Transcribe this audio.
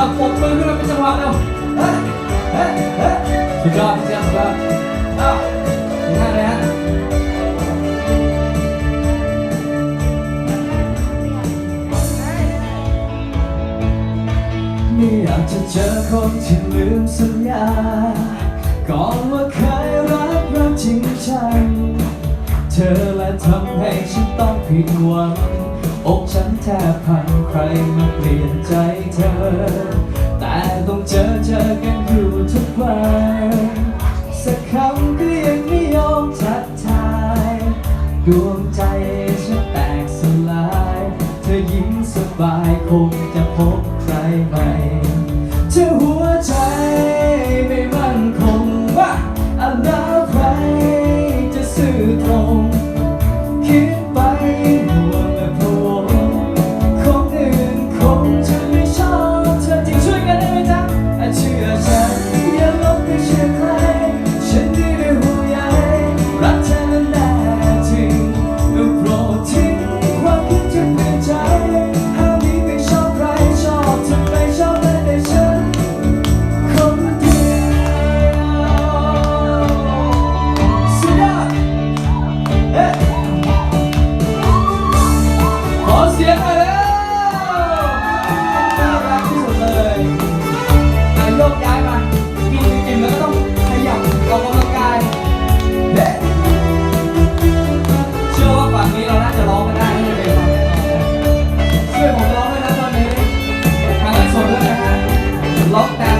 เอาปมมือขึ้นมาเป็นจังหวะเร็วเฮ้ยเฮ้ยเฮ้ยสุดยอดพี่เจ้าสุดยอดอ้าวง่ายเลยฮะไม่อยากจะเจอคนที่ลืมสัญญาก่อนว่าเคยรักรักจริงจังเธอและทำให้ฉันต้องผิดหวัง อกฉันแทบพังใครมาเปลี่ยนใจเธอ แต่ต้องเจอเจอกันอยู่ทุกวันสักคำก็ยังไม่ยอมทักทายดวงใจฉันแตกสลาย เธอยิ้มสบายคงจะพบใครใหม่เธอหัวใจไม่มั่นคงว่าอันแล้วใครจะซื่อตรง คิดไปห่วงและพะว ค จะร้องกันได้ไม่เป็นไรช่วยผมร้องด้วยนะตอนนี้ทางนั้นสดด้วยนะฮะล็อกแต่